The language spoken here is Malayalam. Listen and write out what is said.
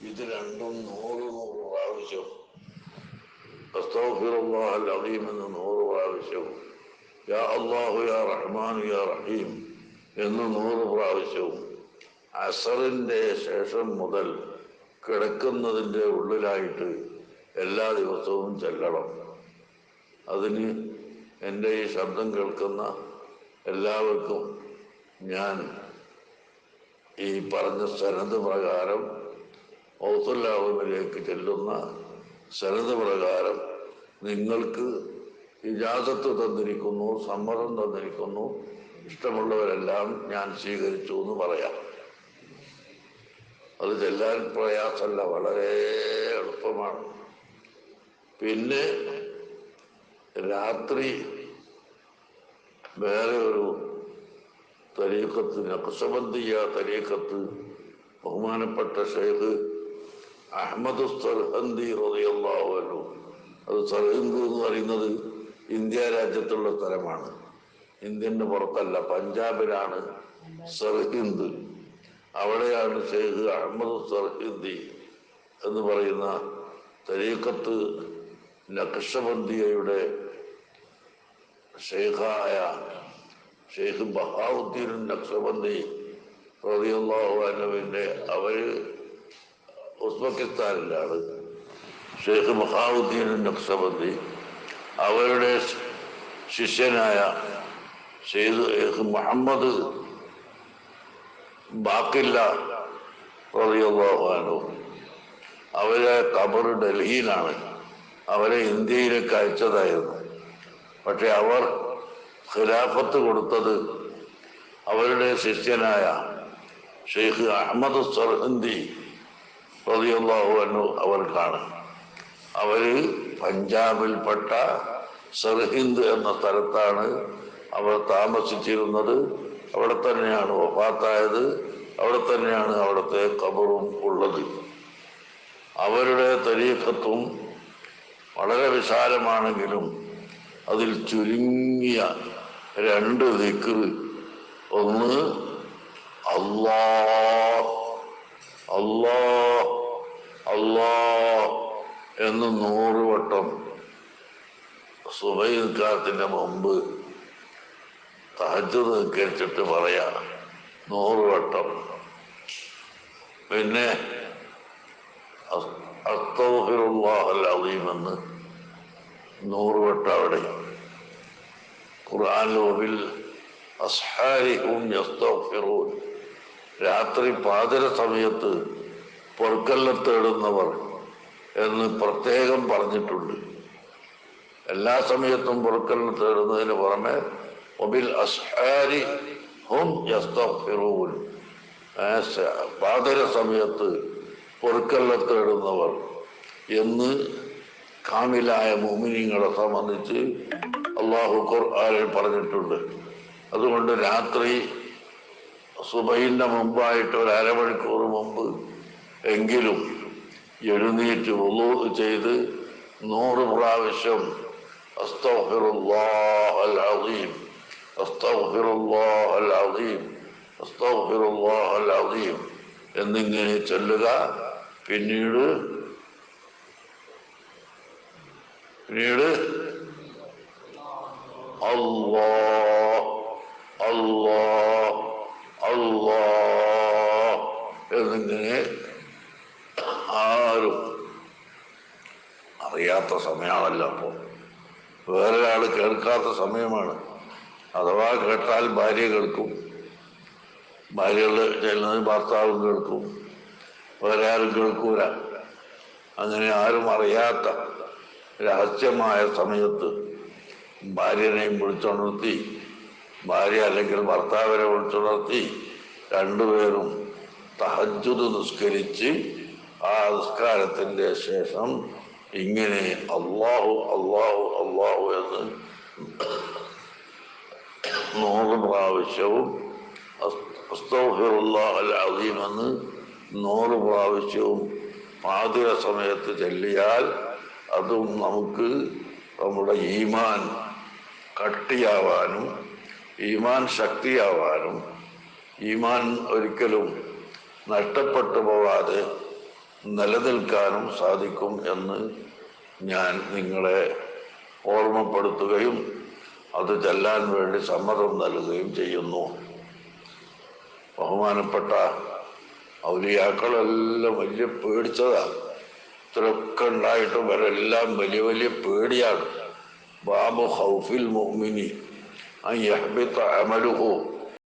ഇത് രണ്ടും നൂറ് നൂറ് പ്രാവശ്യം. അസ്തഗ്ഫിറുല്ലാഹൽ അലീം എന്ന് നൂറ് പ്രാവശ്യവും യാ അള്ളാഹു യാ റഹ്മാൻ യാ റഹീം എന്ന് നൂറ് പ്രാവശ്യവും അസറിന്റെ ശേഷം മുതൽ കിടക്കുന്നതിന്റെ ഉള്ളിലായിട്ട് എല്ലാ ദിവസവും ചെല്ലണം. അതിന് എന്റെ ഈ ശബ്ദം കേൾക്കുന്ന എല്ലാവർക്കും ഞാൻ ഈ പറഞ്ഞ സനത് പ്രകാരം ഔത്തുല്ലാവിലേക്ക് ചെല്ലുന്ന സനത് പ്രകാരം നിങ്ങൾക്ക് ഇജാസത്ത് തന്നിരിക്കുന്നു സമ്മതം തന്നിരിക്കുന്നു ഇഷ്ടമുള്ളവരെല്ലാം ഞാൻ സ്വീകരിച്ചു എന്ന് പറയാം. അത് ചെല്ലാൻ പ്രയാസമല്ല വളരെ എളുപ്പമാണ്. പിന്നെ രാത്രി വേറെ ഒരു തരീക്കത്ത് നക്സബന്ധിയ തരീക്കത്ത് ബഹുമാനപ്പെട്ട ഷെയ്ഖ് അഹമ്മദ് സർഹന്ദി റളിയല്ലാഹു അൻഹു. അത് സർഹിന്ദ് എന്ന് പറയുന്നത് ഇന്ത്യ രാജ്യത്തുള്ള സ്ഥലമാണ്. ഇന്ത്യന്റെ പുറത്തല്ല പഞ്ചാബിലാണ് സർഹിന്ദ് അവിടെയാണ് ഷെയ്ഖ് അഹമ്മദ് സർഹിന്ദി എന്ന് പറയുന്ന തരീക്കത്ത് നക്ഷബന്ദിയയുടെ ഷെയ്ഖായ ഷെയ്ഖ് ബഹാവുദ്ദീൻ നക്ഷബന്ദി റളിയല്ലാഹു അൻഹുവിന്റെ അവർ ഉസ്ബെക്കിസ്ഥാനിലാണ് ഷെയ്ഖ് ബഹാവുദ്ദീൻ നക്സബന്തി. അവരുടെ ശിഷ്യനായ ഷെയ്ഖ് മുഹമ്മദ് ബാക്കില്ല റളിയല്ലാഹു അവരെ കബർ ഡൽഹിയിലാണ്. അവരെ ഇന്ത്യയിലേക്ക് അയച്ചതായിരുന്നു. പക്ഷെ അവർ ഖിലാഫത്ത് കൊടുത്തത് അവരുടെ ശിഷ്യനായ ഷെയ്ഖ് അഹമ്മദ് സർഹന്ദി അൻഹു അവർക്കാണ് അവർ പഞ്ചാബിൽപ്പെട്ട സർഹിന്ദ് എന്ന സ്ഥലത്താണ് അവർ താമസിച്ചിരുന്നത്. അവിടെ തന്നെയാണ് വഫാത്തായത്. അവിടെ തന്നെയാണ് അവിടുത്തെ കബറും ഉള്ളത്. അവരുടെ തരീഖത്വം വളരെ വിശാലമാണെങ്കിലും അതിൽ ചുരുങ്ങിയ രണ്ട് ദിക്ർ ഒന്ന് അല്ലാ അല്ലാ അല്ലാ എന്ന് നൂറ് വട്ടം സുബൈക്കാലത്തിന്റെ മുമ്പ് തഹജ് നിൽക്കരിച്ചിട്ട് പറയാ നൂറ് വട്ടം. പിന്നെ അസ്തോഫിറുല്ലാഹൽ അലീമെന്ന് നൂറ് വട്ടം അവിടെ. ഖുർആൻ ലോബിൽ അസ്ഹാരിഹും യസ്തഗ്ഫിറൂൻ. രാത്രി പാതിര സമയത്ത് പൊറുക്കല്ല തേടുന്നവർ എന്ന് പ്രത്യേകം പറഞ്ഞിട്ടുണ്ട്. എല്ലാ സമയത്തും പൊറുക്കല്ല തേടുന്നതിന് പുറമെ ഒബിൽ അസ്ഹാരി ഹും യസ്തഗ്ഫിറൂൻ. പാതര സമയത്ത് പൊറുക്കല്ല തേടുന്നവർ എന്ന് കാമിലായ മോമിനിങ്ങളെ സംബന്ധിച്ച് അള്ളാഹു ഖുർആനിൽ പറഞ്ഞിട്ടുണ്ട്. അതുകൊണ്ട് രാത്രി സുബൈന്റെ മുമ്പായിട്ട് ഒരു അരമണിക്കൂർ മുമ്പ് എങ്കിലും എഴുന്നേറ്റ് ഉള്ളൂ ചെയ്ത് നൂറ് പ്രാവശ്യം എന്നിങ്ങനെ ചൊല്ലുക. പിന്നീട് പിന്നീട് അല്ലാ അല്ലാ അല്ലാ എന്നിങ്ങനെ ആരും അറിയാത്ത സമയമല്ല അപ്പോൾ വേറൊരാൾ കേൾക്കാത്ത സമയമാണ്. അഥവാ കേട്ടാൽ ഭാര്യ കേൾക്കും. ഭാര്യകൾ ചെല്ലുന്നത് ഭർത്താവും കേൾക്കും. വേറെ ആരും കേൾക്കൂല. അങ്ങനെ ആരും അറിയാത്ത രഹസ്യമായ സമയത്ത് ഭാര്യനെയും വിളിച്ചുണർത്തി ഭാര്യ അല്ലെങ്കിൽ ഭർത്താവിനെ വിളിച്ചുണർത്തി രണ്ടുപേരും തഹജുദ് നിസ്കരിച്ച് ആ നിസ്കാരത്തിന്റെ ശേഷം ഇങ്ങനെ അള്ളാഹു അള്ളാഹു അള്ളാഹു എന്ന് നൂറ് പ്രാവശ്യവും അസീം എന്ന് നൂറ് പ്രാവശ്യവും പാതിര സമയത്ത് ചെല്ലിയാൽ അതും നമുക്ക് നമ്മുടെ ഈമാൻ കട്ടിയാവാനും ഈമാൻ ശക്തിയാവാനും ഈമാൻ ഒരിക്കലും നഷ്ടപ്പെട്ടു പോവാതെ നിലനിൽക്കാനും സാധിക്കും എന്ന് ഞാൻ നിങ്ങളെ ഓർമ്മപ്പെടുത്തുകയും അത് ചെല്ലാൻ വേണ്ടി സമ്മതം നൽകുകയും ചെയ്യുന്നു. ബഹുമാനപ്പെട്ട ഔലിയാക്കളെല്ലാം വലിയ പേടിച്ചതാണ് ഇത്രയൊക്കെ ഉണ്ടായിട്ടും ഇവരെല്ലാം വലിയ വലിയ പേടിയാണ്. ബാബു ഹൗഫിൽ മോമിനി അമലുഹു.